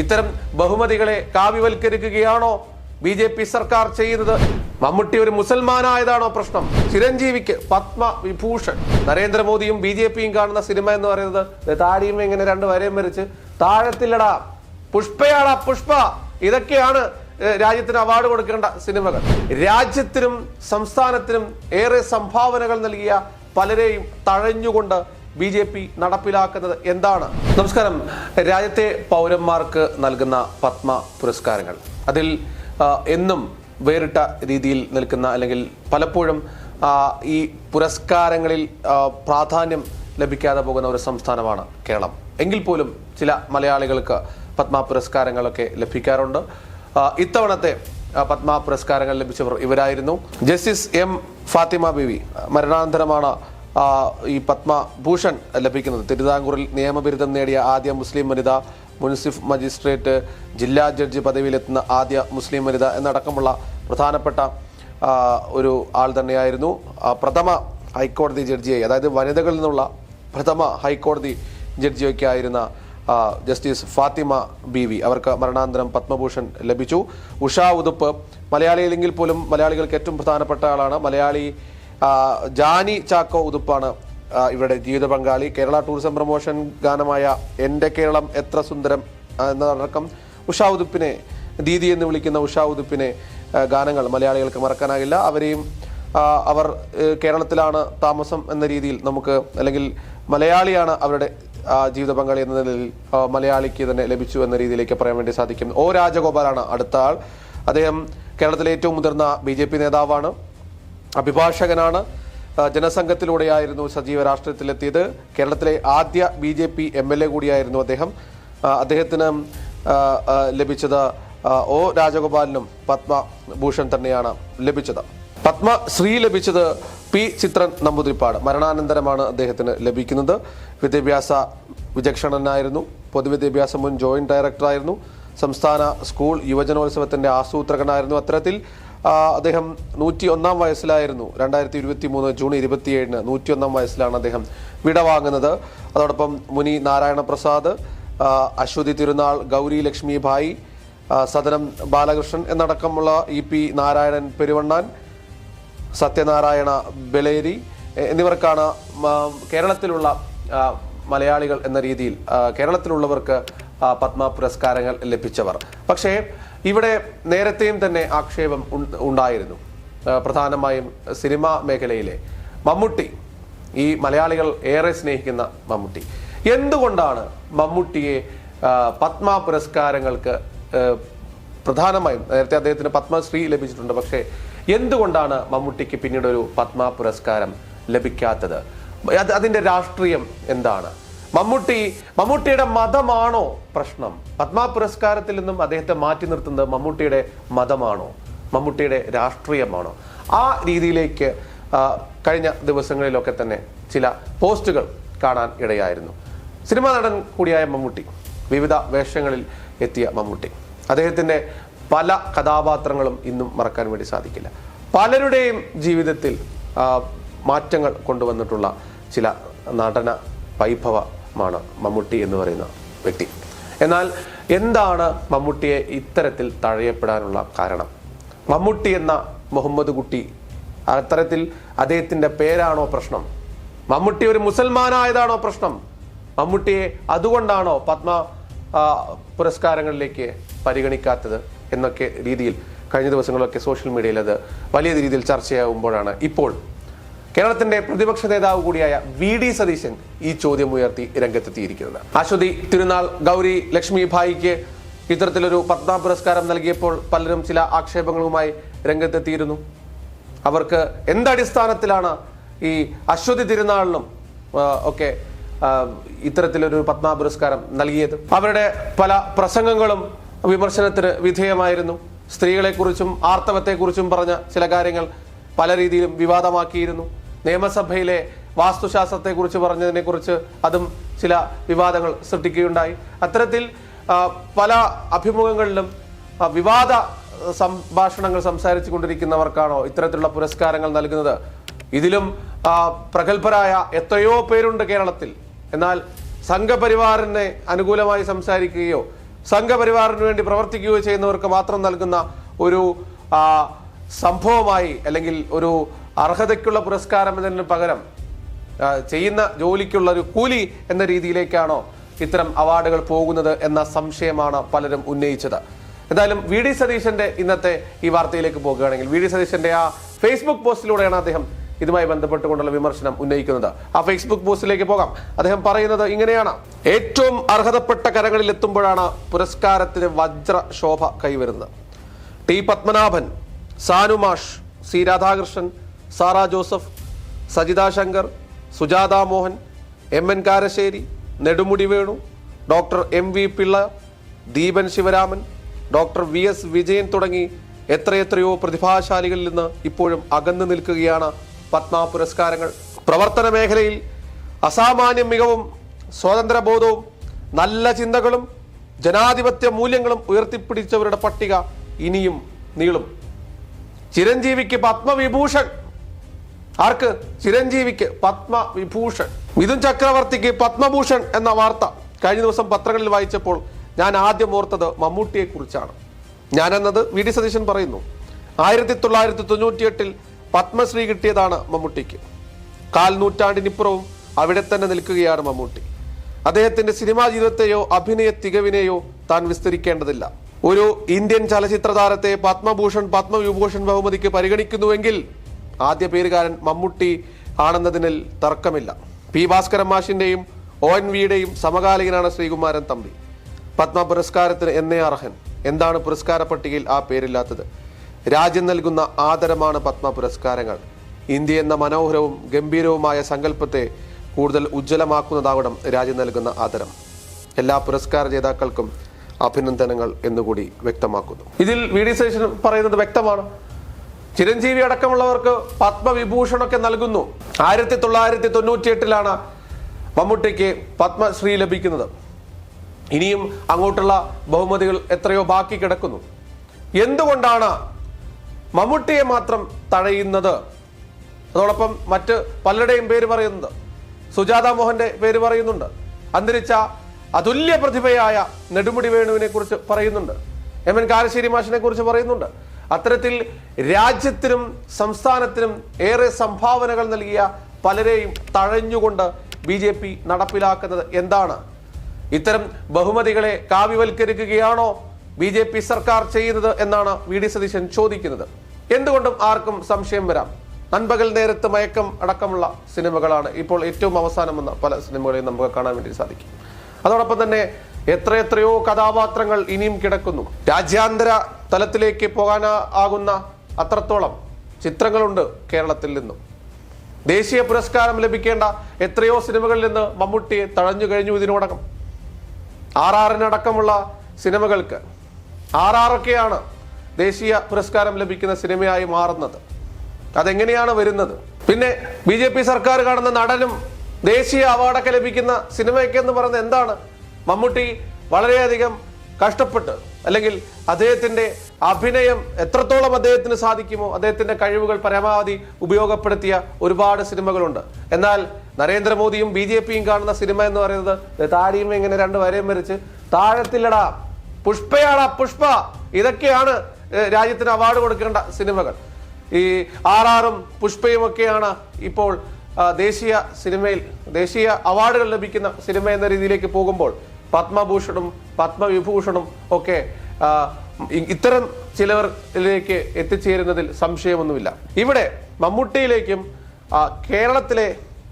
ഇത്തരം ബഹുമതികളെ കാവ്യവൽക്കരിക്കുകയാണോ ബി ജെ പി സർക്കാർ ചെയ്യുന്നത്? മമ്മൂട്ടി ഒരു മുസൽമാനായതാണോ പ്രശ്നം? ചിരഞ്ജീവിക്ക് പത്മ വിഭൂഷൺ. നരേന്ദ്രമോദിയും ബി ജെ പിയും കാണുന്ന സിനിമ എന്ന് പറയുന്നത് താടിയും ഇങ്ങനെ രണ്ട് വരയും വരച്ച് താഴത്തില്ലടാ പുഷ്പയാടാ പുഷ്പ. ഇതൊക്കെയാണ് രാജ്യത്തിന് അവാർഡ് കൊടുക്കേണ്ട സിനിമകൾ. രാജ്യത്തിനും സംസ്ഥാനത്തിനും ഏറെ സംഭാവനകൾ നൽകിയ പലരെയും തഴഞ്ഞുകൊണ്ട് ബി ജെ പി നടപ്പിലാക്കുന്നത് എന്താണ്? നമസ്കാരം. രാജ്യത്തെ പൗരന്മാർക്ക് നൽകുന്ന പത്മ പുരസ്കാരങ്ങൾ. അതിൽ എന്നും വേറിട്ട രീതിയിൽ നിൽക്കുന്ന അല്ലെങ്കിൽ പലപ്പോഴും ഈ പുരസ്കാരങ്ങളിൽ പ്രാധാന്യം ലഭിക്കാതെ പോകുന്ന ഒരു സംസ്ഥാനമാണ് കേരളം. എങ്കിൽ പോലും ചില മലയാളികൾക്ക് പത്മ പുരസ്കാരങ്ങളൊക്കെ ലഭിക്കാറുണ്ട്. ഇത്തവണത്തെ പത്മ പുരസ്കാരങ്ങൾ ലഭിച്ചവർ ഇവരായിരുന്നു. ജസ്റ്റിസ് എം ഫാത്തിമ ബിവി മരണാനന്തരമാണ് ഈ പത്മഭൂഷൺ ലഭിക്കുന്നത്. തിരുവിതാംകൂറിൽ നിയമബിരുദം നേടിയ ആദ്യ മുസ്ലിം വനിത മുൻസിഫ് മജിസ്ട്രേറ്റ് ജില്ലാ ജഡ്ജി പദവിയിലെത്തുന്ന ആദ്യ മുസ്ലിം വനിത എന്നടക്കമുള്ള പ്രധാനപ്പെട്ട ഒരു ആൾ തന്നെയായിരുന്നു. പ്രഥമ ഹൈക്കോടതി ജഡ്ജിയായി അതായത് വനിതകളിൽ നിന്നുള്ള പ്രഥമ ഹൈക്കോടതി ജഡ്ജിയൊക്കെ ആയിരുന്ന ജസ്റ്റിസ് ഫാത്തിമ ബി വി അവർക്ക് മരണാന്തരം പത്മഭൂഷൺ ലഭിച്ചു. ഉഷ ഉതുപ്പ് മലയാളിയിലെങ്കിൽ പോലും മലയാളികൾക്ക് ഏറ്റവും പ്രധാനപ്പെട്ട ആളാണ്. മലയാളി ജാനി ചാക്കോ ഉതുപ്പാണ് ഇവരുടെ ജീവിത പങ്കാളി. കേരള ടൂറിസം പ്രൊമോഷൻ ഗാനമായ എന്റെ കേരളം എത്ര സുന്ദരം എന്നതടക്കം ഉഷാ ഉതുപ്പിനെ ദീദി എന്ന് വിളിക്കുന്ന ഉഷാ ഉതുപ്പിനെ ഗാനങ്ങൾ മലയാളികൾക്ക് മറക്കാനാകില്ല. അവരെയും അവർ കേരളത്തിലാണ് താമസം എന്ന രീതിയിൽ നമുക്ക് അല്ലെങ്കിൽ മലയാളിയാണ് അവരുടെ ജീവിത പങ്കാളി എന്ന നിലയിൽ മലയാളിക്ക് തന്നെ ലഭിച്ചു എന്ന രീതിയിലേക്ക് പറയാൻ വേണ്ടി സാധിക്കും. ഒ രാജഗോപാലാണ് അടുത്ത ആൾ. അദ്ദേഹം കേരളത്തിലെ ഏറ്റവും മുതിർന്ന ബി നേതാവാണ്. അഭിഭാഷകനാണ്. ജനസംഘത്തിലൂടെയായിരുന്നു സജീവ രാഷ്ട്രീയത്തിലെത്തിയത് കേരളത്തിലെ ആദ്യ B J P M L A കൂടിയായിരുന്നു അദ്ദേഹം. അദ്ദേഹത്തിന് ലഭിച്ചത് ഒ രാജഗോപാലിനും പത്മഭൂഷൺ തന്നെയാണ് ലഭിച്ചത്. പത്മശ്രീ ലഭിച്ചത് പി ചിത്രൻ നമ്പൂതിരിപ്പാട്. മരണാനന്തരമാണ് അദ്ദേഹത്തിന് ലഭിക്കുന്നത്. വിദ്യാഭ്യാസ വിചക്ഷണനായിരുന്നു. പൊതുവിദ്യാഭ്യാസ മുൻ ജോയിന്റ് ഡയറക്ടറായിരുന്നു. സംസ്ഥാന സ്കൂൾ യുവജനോത്സവത്തിന്റെ ആസൂത്രകനായിരുന്നു. അത്തരത്തിൽ അദ്ദേഹം നൂറ്റി ഒന്നാം വയസ്സിലായിരുന്നു. രണ്ടായിരത്തി ഇരുപത്തി മൂന്ന് ജൂൺ ഇരുപത്തിയേഴിന് നൂറ്റി ഒന്നാം വയസ്സിലാണ് അദ്ദേഹം വിടവാങ്ങുന്നത് അതോടൊപ്പം മുനി നാരായണ പ്രസാദ് അശ്വതി തിരുനാൾ ഗൗരി ലക്ഷ്മി ഭായി സദനം ബാലകൃഷ്ണൻ എന്നടക്കമുള്ള ഇ പി നാരായണൻ പെരുവണ്ണാൻ സത്യനാരായണ ബലേരി എന്നിവർക്കാണ് കേരളത്തിലുള്ള മലയാളികൾ എന്ന രീതിയിൽ കേരളത്തിലുള്ളവർക്ക് പത്മ പുരസ്കാരങ്ങൾ ലഭിച്ചവർ. പക്ഷേ ഇവിടെ നേരത്തെയും തന്നെ ആക്ഷേപം ഉണ്ടായിരുന്നു. പ്രധാനമായും സിനിമാ മേഖലയിലെ മമ്മൂട്ടി ഈ മലയാളികൾ ഏറെ സ്നേഹിക്കുന്ന മമ്മൂട്ടി. എന്തുകൊണ്ടാണ് മമ്മൂട്ടിയെ പത്മ പുരസ്കാരങ്ങൾക്ക് പ്രധാനമായും നേരത്തെ അദ്ദേഹത്തിന് പത്മശ്രീ ലഭിച്ചിട്ടുണ്ട് പക്ഷേ എന്തുകൊണ്ടാണ് മമ്മൂട്ടിക്ക് പിന്നീട് ഒരു പത്മ പുരസ്കാരം ലഭിക്കാത്തത്? അതിന്റെ രാഷ്ട്രീയം എന്താണ്? മമ്മൂട്ടി മമ്മൂട്ടിയുടെ മതമാണോ പ്രശ്നം? പത്മ പുരസ്കാരത്തിൽ നിന്നും അദ്ദേഹത്തെ മാറ്റി നിർത്തുന്നത് മമ്മൂട്ടിയുടെ മതമാണോ? മമ്മൂട്ടിയുടെ രാഷ്ട്രീയമാണോ? ആ രീതിയിലേക്ക് കഴിഞ്ഞ ദിവസങ്ങളിലൊക്കെ തന്നെ ചില പോസ്റ്റുകൾ കാണാൻ ഇടയായിരുന്നു. സിനിമാ നടൻ കൂടിയായ മമ്മൂട്ടി വിവിധ വേഷങ്ങളിൽ എത്തിയ മമ്മൂട്ടി. അദ്ദേഹത്തിന്റെ പല കഥാപാത്രങ്ങളും ഇന്നും മറക്കാൻ വേണ്ടി സാധിക്കില്ല. പലരുടെയും ജീവിതത്തിൽ മാറ്റങ്ങൾ കൊണ്ടുവന്നിട്ടുള്ള ചില നടന വൈഭവമാണ് മമ്മൂട്ടി എന്ന് പറയുന്ന വ്യക്തി. എന്നാൽ എന്താണ് മമ്മൂട്ടിയെ ഇത്തരത്തിൽ തഴയപ്പെടാനുള്ള കാരണം? മമ്മൂട്ടി എന്ന മുഹമ്മദ് കുട്ടി അത്തരത്തിൽ അദ്ദേഹത്തിന്റെ പേരാണോ പ്രശ്നം? മമ്മൂട്ടി ഒരു മുസൽമാനായതാണോ പ്രശ്നം? മമ്മൂട്ടിയെ അതുകൊണ്ടാണോ പത്മ പുരസ്കാരങ്ങളിലേക്ക് പരിഗണിക്കാത്തത് എന്നൊക്കെ രീതിയിൽ കഴിഞ്ഞ ദിവസങ്ങളൊക്കെ സോഷ്യൽ മീഡിയയിൽ അത് വലിയ രീതിയിൽ ചർച്ചയാകുമ്പോഴാണ് ഇപ്പോൾ കേരളത്തിന്റെ പ്രതിപക്ഷ നേതാവ് കൂടിയായ വി ഡി സതീശൻ ഈ ചോദ്യം ഉയർത്തി രംഗത്തെത്തിയിരിക്കുന്നത്. അശ്വതി തിരുനാൾ ഗൗരി ലക്ഷ്മി ഭായിക്ക് ഇത്തരത്തിലൊരു പത്മ പുരസ്കാരം നൽകിയപ്പോൾ പലരും ചില ആക്ഷേപങ്ങളുമായി രംഗത്തെത്തിയിരുന്നു. അവർക്ക് എന്തടിസ്ഥാനത്തിലാണ് ഈ അശ്വതി തിരുനാളിനും ഒക്കെ ഇത്തരത്തിലൊരു പത്മ പുരസ്കാരം നൽകിയത്? അവരുടെ പല പ്രസംഗങ്ങളും വിമർശനത്തിന് വിധേയമായിരുന്നു. സ്ത്രീകളെക്കുറിച്ചും ആർത്തവത്തെക്കുറിച്ചും പറഞ്ഞ ചില കാര്യങ്ങൾ പല രീതിയിലും വിവാദമാക്കിയിരുന്നു. നിയമസഭയിലെ വാസ്തുശാസ്ത്രത്തെക്കുറിച്ച് പറഞ്ഞതിനെക്കുറിച്ച് അതും ചില വിവാദങ്ങൾ സൃഷ്ടിക്കുകയുണ്ടായി. അത്തരത്തിൽ പല അഭിമുഖങ്ങളിലും വിവാദ സംഭാഷണങ്ങൾ സംസാരിച്ചു കൊണ്ടിരിക്കുന്നവർക്കാണോ ഇത്തരത്തിലുള്ള പുരസ്കാരങ്ങൾ നൽകുന്നത്? ഇതിലും പ്രഗത്ഭരായ എത്രയോ പേരുണ്ട് കേരളത്തിൽ. എന്നാൽ സംഘപരിവാറിനെ അനുകൂലമായി സംസാരിക്കുകയോ സംഘപരിവാറിന് വേണ്ടി പ്രവർത്തിക്കുകയോ ചെയ്യുന്നവർക്ക് മാത്രം നൽകുന്ന ഒരു സംഭവമായി അല്ലെങ്കിൽ ഒരു അർഹതയ്ക്കുള്ള പുരസ്കാരം എന്നതിന് പകരം ചെയ്യുന്ന ജോലിക്കുള്ള ഒരു കൂലി എന്ന രീതിയിലേക്കാണോ ഇത്തരം അവാർഡുകൾ പോകുന്നത് എന്ന സംശയമാണ് പലരും ഉന്നയിച്ചത്. എന്തായാലും വി ഡി സതീശന്റെ ഇന്നത്തെ ഈ വാർത്തയിലേക്ക് പോകുകയാണെങ്കിൽ വി ഡി സതീശന്റെ ആ ഫേസ്ബുക്ക് പോസ്റ്റിലൂടെയാണ് അദ്ദേഹം ഇതുമായി ബന്ധപ്പെട്ടുകൊണ്ടുള്ള വിമർശനം ഉന്നയിക്കുന്നത്. ആ ഫേസ്ബുക്ക് പോസ്റ്റിലേക്ക് പോകാം. അദ്ദേഹം പറയുന്നത് ഇങ്ങനെയാണ്. ഏറ്റവും അർഹതപ്പെട്ട കരങ്ങളിൽ എത്തുമ്പോഴാണ് പുരസ്കാരത്തിന് വജ്ര ശോഭ കൈവരുന്നത്. T Padmanabhan സാനുമാഷ് C Radhakrishnan Sara Joseph Sajitha Shankar Sujatha Mohan M N Karassery Nedumudi Venu doctor M V Pillai Deepan Sivaraman doctor V S Vijayan തുടങ്ങി എത്രയെത്രയോ പ്രതിഭാശാലികളിൽ നിന്ന് ഇപ്പോഴും അകന്നു നിൽക്കുകയാണ് പത്മ പുരസ്കാരങ്ങൾ. പ്രവർത്തന മേഖലയിൽ അസാമാന്യ മികവും സ്വാതന്ത്ര്യബോധവും നല്ല ചിന്തകളും ജനാധിപത്യ മൂല്യങ്ങളും ഉയർത്തിപ്പിടിച്ചവരുടെ പട്ടിക ഇനിയും നീളും. ചിരഞ്ജീവിക്ക് പത്മവിഭൂഷൺ ആർക്ക്? ചിരഞ്ജീവിക്ക് പത്മവിഭൂഷൺ മിഥുൻ ചക്രവർത്തിക്ക് പത്മഭൂഷൺ എന്ന വാർത്ത കഴിഞ്ഞ ദിവസം പത്രങ്ങളിൽ വായിച്ചപ്പോൾ ഞാൻ ആദ്യം ഓർത്തത് മമ്മൂട്ടിയെ കുറിച്ചാണ് ഞാനെന്നത് വി ഡി സതീശൻ പറയുന്നു. ആയിരത്തി തൊള്ളായിരത്തി തൊണ്ണൂറ്റിയെട്ടിൽ പത്മശ്രീ കിട്ടിയതാണ് മമ്മൂട്ടിക്ക്. കാൽ നൂറ്റാണ്ടിനിപ്പുറവും അവിടെ തന്നെ നിൽക്കുകയാണ് മമ്മൂട്ടി. അദ്ദേഹത്തിന്റെ സിനിമാ ജീവിതത്തെയോ അഭിനയ തികവിനെയോ താൻ വിസ്തരിക്കേണ്ടതില്ല. ഒരു ഇന്ത്യൻ ചലച്ചിത്ര താരത്തെ പത്മഭൂഷൺ പത്മവിഭൂഷൺ ബഹുമതിക്ക് പരിഗണിക്കുന്നുവെങ്കിൽ ആദ്യ പേരുകാരൻ മമ്മൂട്ടി ആണെന്നതിനിൽ തർക്കമില്ല. പി ഭാസ്കരൻ മാഷിന്റെയും ഒ എൻ വിയുടെയും സമകാലികനാണ് ശ്രീകുമാരൻ തമ്പി. പത്മ പുരസ്കാരത്തിന് എന്നേ അർഹൻ. എന്താണ് പുരസ്കാര പട്ടികയിൽ ആ പേരില്ലാത്തത്? രാജ്യം നൽകുന്ന ആദരമാണ് പത്മ പുരസ്കാരങ്ങൾ. ഇന്ത്യ എന്ന മനോഹരവും ഗംഭീരവുമായ സങ്കല്പത്തെ കൂടുതൽ ഉജ്ജ്വലമാക്കുന്നതാവണം രാജ്യം നൽകുന്ന ആദരം. എല്ലാ പുരസ്കാര ജേതാക്കൾക്കും അഭിനന്ദനങ്ങൾ എന്നുകൂടി വ്യക്തമാക്കുന്നു. ഇതിൽ വി ഡി പറയുന്നത് വ്യക്തമാണ്. ചിരഞ്ജീവി അടക്കമുള്ളവർക്ക് പത്മവിഭൂഷണൊക്കെ നൽകുന്നു. ആയിരത്തി തൊള്ളായിരത്തി തൊണ്ണൂറ്റി എട്ടിലാണ് മമ്മൂട്ടിക്ക് പത്മശ്രീ ലഭിക്കുന്നത്. ഇനിയും അങ്ങോട്ടുള്ള ബഹുമതികൾ എത്രയോ ബാക്കി കിടക്കുന്നു. എന്തുകൊണ്ടാണ് മമ്മൂട്ടിയെ മാത്രം തഴയുന്നത്? അതോടൊപ്പം മറ്റ് പലരുടെയും പേര് പറയുന്നത്. സുജാത മോഹന്റെ പേര് പറയുന്നുണ്ട്. അന്തരിച്ച അതുല്യ പ്രതിഭയായ നെടുമുടി വേണുവിനെ കുറിച്ച് പറയുന്നുണ്ട്. എം എൻ കാരശ്ശേരി മാഷിനെ കുറിച്ച് പറയുന്നുണ്ട്. അത്തരത്തിൽ രാജ്യത്തിനും സംസ്ഥാനത്തിനും ഏറെ സംഭാവനകൾ നൽകിയ പലരെയും തഴഞ്ഞുകൊണ്ട് ബി ജെ പി നടപ്പിലാക്കുന്നത് എന്താണ്? ഇത്തരം ബഹുമതികളെ കാവ്യവൽക്കരിക്കുകയാണോ ബി ജെ പി സർക്കാർ ചെയ്യുന്നത് എന്നാണ് വി ഡി സതീശൻ ചോദിക്കുന്നത്. എന്തുകൊണ്ടും ആർക്കും സംശയം വരാം. നൻപകൽ നേരത്ത് മയക്കം അടക്കമുള്ള സിനിമകളാണ് ഇപ്പോൾ ഏറ്റവും അവസാനം വന്ന പല സിനിമകളെയും നമുക്ക് കാണാൻ വേണ്ടി സാധിക്കും. അതോടൊപ്പം തന്നെ എത്രയെത്രയോ കഥാപാത്രങ്ങൾ ഇനിയും കിടക്കുന്നു. രാജ്യാന്തര തലത്തിലേക്ക് പോകാൻ ആകുന്ന അത്രത്തോളം ചിത്രങ്ങളുണ്ട് കേരളത്തിൽ നിന്നും. ദേശീയ പുരസ്കാരം ലഭിക്കേണ്ട എത്രയോ സിനിമകളിൽ നിന്ന് മമ്മൂട്ടിയെ തഴഞ്ഞു കഴിഞ്ഞു ഇതിനോടകം. ആർ ആറിനടക്കമുള്ള സിനിമകൾക്ക് ആർ ആറൊക്കെയാണ് ദേശീയ പുരസ്കാരം ലഭിക്കുന്ന സിനിമയായി മാറുന്നത്. അതെങ്ങനെയാണ് വരുന്നത്? പിന്നെ ബി ജെ പി സർക്കാർ കാണുന്ന നടനും ദേശീയ അവാർഡൊക്കെ ലഭിക്കുന്ന സിനിമയൊക്കെ എന്ന് പറയുന്നത് എന്താണ്? മമ്മൂട്ടി വളരെയധികം കഷ്ടപ്പെട്ട് അല്ലെങ്കിൽ അദ്ദേഹത്തിന്റെ അഭിനയം എത്രത്തോളം അദ്ദേഹത്തിന് സാധിക്കുമോ അദ്ദേഹത്തിന്റെ കഴിവുകൾ പരമാവധി ഉപയോഗപ്പെടുത്തിയ ഒരുപാട് സിനിമകളുണ്ട്. എന്നാൽ നരേന്ദ്രമോദിയും ബി ജെ പിയും കാണുന്ന സിനിമ എന്ന് പറയുന്നത് താടിയും ഇങ്ങനെ രണ്ട് വരയും വരച്ച് താഴത്തില്ലടാ പുഷ്പയാടാ പുഷ്പ. ഇതൊക്കെയാണ് രാജ്യത്തിന് അവാർഡ് കൊടുക്കേണ്ട സിനിമകൾ. ഈ ആർ ആറും പുഷ്പയും ഒക്കെയാണ് ഇപ്പോൾ ദേശീയ സിനിമയിൽ ദേശീയ അവാർഡുകൾ ലഭിക്കുന്ന സിനിമ എന്ന രീതിയിലേക്ക് പോകുമ്പോൾ പത്മഭൂഷണും പത്മവിഭൂഷണും ഒക്കെ ഇത്തരം ചിലവരിലേക്ക് എത്തിച്ചേരുന്നതിൽ സംശയമൊന്നുമില്ല. ഇവിടെ മമ്മൂട്ടിയിലേക്കും കേരളത്തിലെ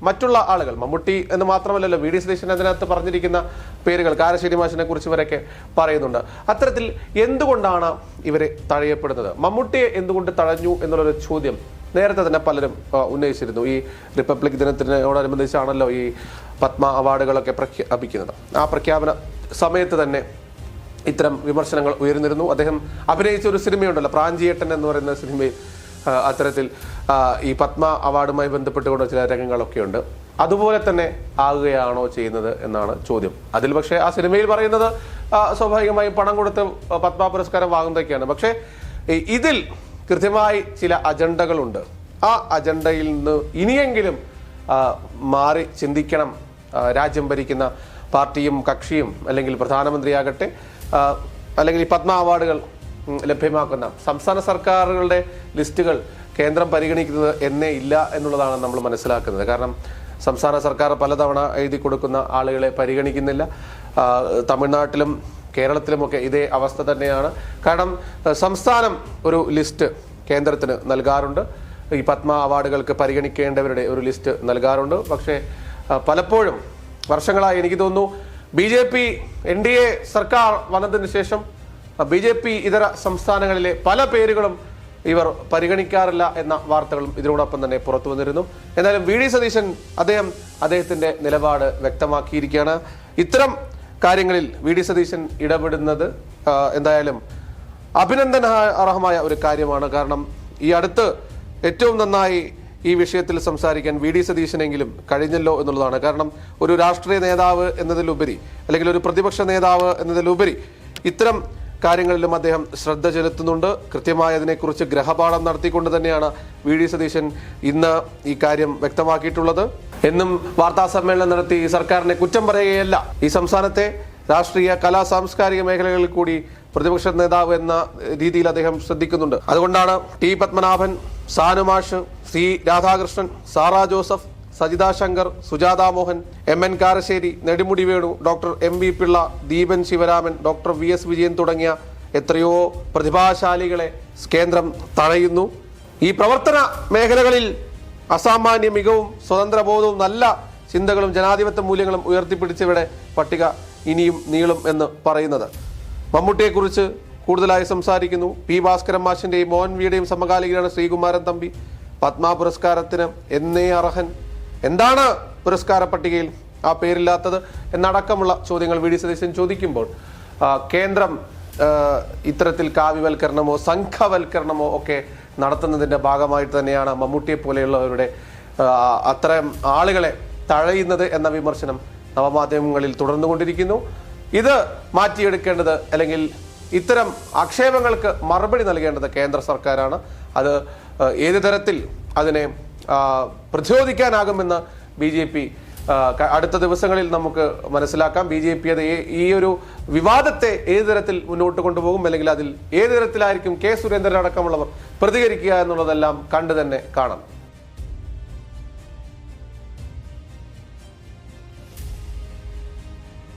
മറ്റുള്ള ആളുകൾ മമ്മൂട്ടി എന്ന് മാത്രമല്ലല്ലോ വി ഡി സതീശൻ അതിനകത്ത് പറഞ്ഞിരിക്കുന്ന പേരുകൾ കാരശ്ശേരി മാഷിനെ കുറിച്ച് ഇവരൊക്കെ പറയുന്നുണ്ട്. അത്തരത്തിൽ എന്തുകൊണ്ടാണ് ഇവരെ തഴയപ്പെടുന്നത്? മമ്മൂട്ടിയെ എന്തുകൊണ്ട് തഴഞ്ഞു എന്നുള്ളൊരു ചോദ്യം നേരത്തെ തന്നെ പലരും ഉന്നയിച്ചിരുന്നു. ഈ റിപ്പബ്ലിക് ദിനത്തിനോടനുബന്ധിച്ചാണല്ലോ ഈ പത്മ അവാർഡുകളൊക്കെ പ്രഖ്യാപിക്കുന്നത്. ആ പ്രഖ്യാപന സമയത്ത് തന്നെ ഇത്തരം വിമർശനങ്ങൾ ഉയർന്നിരുന്നു. അദ്ദേഹം അഭിനയിച്ച ഒരു സിനിമയുണ്ടല്ലോ പ്രാഞ്ചിയേട്ടൻ എന്ന് പറയുന്ന സിനിമയിൽ അത്തരത്തിൽ ഈ പത്മ അവാർഡുമായി ബന്ധപ്പെട്ടുകൊണ്ട് ചില രംഗങ്ങളൊക്കെ ഉണ്ട് അതുപോലെ തന്നെ ആകുകയാണോ ചെയ്യുന്നത് എന്നാണ് ചോദ്യം. അതിൽ പക്ഷേ ആ സിനിമയിൽ പറയുന്നത് സ്വാഭാവികമായും പണം കൊടുത്ത് പത്മ പുരസ്കാരം വാങ്ങുന്നതൊക്കെയാണ്. പക്ഷേ ഇതിൽ കൃത്യമായി ചില അജണ്ടകളുണ്ട്. ആ അജണ്ടയിൽ നിന്ന് ഇനിയെങ്കിലും മാറി ചിന്തിക്കണം രാജ്യം ഭരിക്കുന്ന പാർട്ടിയും കക്ഷിയും അല്ലെങ്കിൽ പ്രധാനമന്ത്രിയാകട്ടെ അല്ലെങ്കിൽ ഈ പത്മ അവാർഡുകൾ ലഭ്യമാക്കുന്ന സംസ്ഥാന സർക്കാരുകളുടെ ലിസ്റ്റുകൾ കേന്ദ്രം പരിഗണിക്കുന്നത് എന്നേ ഇല്ല എന്നുള്ളതാണ് നമ്മൾ മനസ്സിലാക്കുന്നത്. കാരണം സംസ്ഥാന സർക്കാർ പലതവണ എഴുതി കൊടുക്കുന്ന ആളുകളെ പരിഗണിക്കുന്നില്ല. തമിഴ്നാട്ടിലും കേരളത്തിലുമൊക്കെ ഇതേ അവസ്ഥ തന്നെയാണ്. കാരണം സംസ്ഥാനം ഒരു ലിസ്റ്റ് കേന്ദ്രത്തിന് നൽകാറുണ്ട്. ഈ പത്മ അവാർഡുകൾക്ക് പരിഗണിക്കേണ്ടവരുടെ ഒരു ലിസ്റ്റ് നൽകാറുണ്ട്. പക്ഷേ പലപ്പോഴും വർഷങ്ങളായി എനിക്ക് തോന്നുന്നു. B J P N D A സർക്കാർ വന്നതിന് ശേഷം ബി ജെ പി ഇതര സംസ്ഥാനങ്ങളിലെ പല പേരുകളും ഇവർ പരിഗണിക്കാറില്ല എന്ന വാർത്തകളും ഇതിനോടൊപ്പം തന്നെ പുറത്തു വന്നിരുന്നു. എന്നാലും വി ഡി സതീശൻ അദ്ദേഹം അദ്ദേഹത്തിന്റെ നിലപാട് വ്യക്തമാക്കിയിരിക്കുകയാണ്. ഇത്തരം കാര്യങ്ങളിൽ വി ഡി സതീശൻ ഇടപെടുന്നത് എന്തായാലും അഭിനന്ദന അർഹമായ ഒരു കാര്യമാണ്. കാരണം ഈ അടുത്ത് ഏറ്റവും നന്നായി ഈ വിഷയത്തിൽ സംസാരിക്കാൻ വി ഡി സതീശനെങ്കിലും കഴിഞ്ഞല്ലോ എന്നുള്ളതാണ്. കാരണം ഒരു രാഷ്ട്രീയ നേതാവ് എന്നതിലുപരി അല്ലെങ്കിൽ ഒരു പ്രതിപക്ഷ നേതാവ് എന്നതിലുപരി ഇത്തരം കാര്യങ്ങളിലും അദ്ദേഹം ശ്രദ്ധ ചെലുത്തുന്നുണ്ട്. കൃത്യമായി അതിനെക്കുറിച്ച് ഗ്രഹപാഠം നടത്തിക്കൊണ്ട് തന്നെയാണ് വി ഡി സതീശൻ ഇന്ന് ഈ കാര്യം വ്യക്തമാക്കിയിട്ടുള്ളത്. എന്നും വാർത്താ സമ്മേളനം നടത്തി സർക്കാരിനെ കുറ്റം പറയുകയല്ല. ഈ സംസ്ഥാനത്തെ രാഷ്ട്രീയ കലാ സാംസ്കാരിക മേഖലകളിൽ കൂടി പ്രതിപക്ഷ നേതാവ് എന്ന രീതിയിൽ അദ്ദേഹം ശ്രദ്ധിക്കുന്നുണ്ട്. അതുകൊണ്ടാണ് T Padmanabhan സാനുമാഷ് C Radhakrishnan Sara Joseph Sajitha Shankar Sujatha Mohan M N Karassery Nedumudi Venu doctor M V Pillai Deepan Sivaraman doctor V S Vijayan തുടങ്ങിയ എത്രയോ പ്രതിഭാശാലികളെ കേന്ദ്രം തഴയുന്നു ഈ പ്രവർത്തന മേഖലകളിൽ അസാമാന്യ മികവും സ്വതന്ത്രബോധവും നല്ല ചിന്തകളും ജനാധിപത്യ മൂല്യങ്ങളും ഉയർത്തിപ്പിടിച്ചവരുടെ പട്ടിക ഇനിയും നീളും എന്ന് പറയുന്നത്. മമ്മൂട്ടിയെക്കുറിച്ച് കൂടുതലായി സംസാരിക്കുന്നു. പി ഭാസ്കരൻ മാഷിന്റെയും മോഹൻ വിയുടെയും സമകാലികനാണ് ശ്രീകുമാരൻ തമ്പി. പത്മ പുരസ്കാരത്തിന് എന്നേ അർഹൻ. എന്താണ് പുരസ്കാര പട്ടികയിൽ ആ പേരില്ലാത്തത് എന്നടക്കമുള്ള ചോദ്യങ്ങൾ വി ഡി സതീശൻ ചോദിക്കുമ്പോൾ കേന്ദ്രം ഇത്തരത്തിൽ കാവ്യവൽക്കരണമോ സംഘവൽക്കരണമോ ഒക്കെ നടത്തുന്നതിന്റെ ഭാഗമായിട്ട് തന്നെയാണ് മമ്മൂട്ടിയെ പോലെയുള്ളവരുടെ അത്രയും ആളുകളെ തഴയുന്നത് എന്ന വിമർശനം നവമാധ്യമങ്ങളിൽ തുടർന്നുകൊണ്ടിരിക്കുന്നു. ഇത് മാറ്റിയെടുക്കേണ്ടത് അല്ലെങ്കിൽ ഇത്തരം ആക്ഷേപങ്ങൾക്ക് മറുപടി നൽകേണ്ടത് കേന്ദ്ര സർക്കാരാണ്. അത് ഏത് തരത്തിൽ അതിനെ പ്രതിരോധിക്കാനാകുമെന്ന് ബി ജെ പി അടുത്ത ദിവസങ്ങളിൽ നമുക്ക് മനസ്സിലാക്കാം. ബി ജെ പി അത് ഈ ഒരു വിവാദത്തെ ഏത് തരത്തിൽ മുന്നോട്ട് കൊണ്ടുപോകും അല്ലെങ്കിൽ അതിൽ ഏത് തരത്തിലായിരിക്കും കെ സുരേന്ദ്രൻ അടക്കമുള്ളവർ പ്രതികരിക്കുക എന്നുള്ളതെല്ലാം കണ്ടു തന്നെ കാണാം.